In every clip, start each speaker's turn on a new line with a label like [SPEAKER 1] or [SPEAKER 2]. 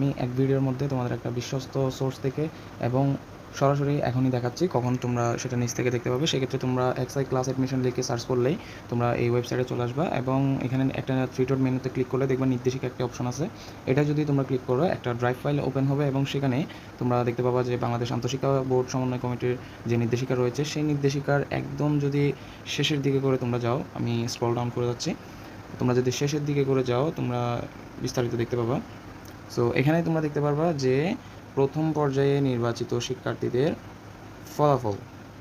[SPEAKER 1] আমি এক ভিডিওর মধ্যে তোমাদের একটা বিশ্বস্ত সোর্স থেকে এবং সরাসরি এখনই দেখাচ্ছি কখন তোমরা সেটা নিচ থেকে দেখতে পাবে। সেক্ষেত্রে তোমরা এক্সাই ক্লাস অ্যাডমিশন লিখে সার্চ করলেই তোমরা এই ওয়েবসাইটে চলে আসবে এবং এখানে একটা ডট মেনুতে ক্লিক করলে দেখবে নির্দেশিকা একটা অপশন আছে। এটা যদি তোমরা ক্লিক করো, একটা ড্রাইভ ফাইল ওপেন হবে এবং সেখানে তোমরা দেখতে পাবা যে বাংলাদেশ আন্তঃশিক্ষা বোর্ড সমন্বয় কমিটির যে নির্দেশিকা রয়েছে, সেই নির্দেশিকার একদম যদি শেষের দিকে করে তোমরা যাও, আমি স্ক্রল ডাউন করে যাচ্ছি। তোমরা যদি শেষের দিকে করে যাও, তোমরা বিস্তারিত দেখতে পাবা। সো এখানে তোমরা দেখতে পারবা যে প্রথম পর্যায়ে নির্বাচিত শিক্ষার্থীদের ফলাফল।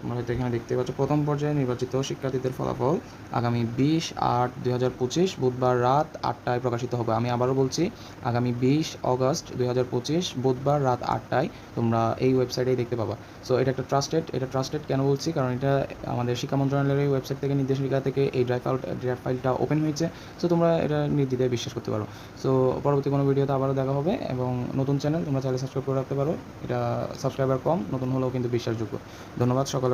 [SPEAKER 1] তোমরা হয়তো এখানে দেখতে পাচ্ছ। প্রথম পর্যায়ে নির্বাচিত শিক্ষার্থীদের ফলাফল আগামী বিশ আট দুই হাজার পঁচিশ বুধবার রাত আটটায় প্রকাশিত হবে। আমি আবারও বলছি, আগামী বিশ অগস্ট দুই হাজার পঁচিশ বুধবার রাত আটটায় তোমরা এই ওয়েবসাইটেই দেখতে পাবা। সো এটা একটা ট্রাস্টেড, এটা ট্রাস্টেড কেন বলছি? কারণ এটা আমাদের শিক্ষা মন্ত্রণালয়ের ওয়েবসাইট থেকে নির্দেশিকা থেকে এই ড্রাইভ ড্রাইভ ফাইলটা ওপেন হয়েছে। সো তোমরা এটা নির্দ্বিধায় বিশ্বাস করতে পারো। সো পরবর্তী কোনো ভিডিওতে আবারও দেখা হবে এবং নতুন চ্যানেল তোমরা চাইলে সাবস্ক্রাইব করে রাখতে পারো। এটা সাবস্ক্রাইবার কম, নতুন হলেও কিন্তু বিশ্বাসযোগ্য। ধন্যবাদ সকলে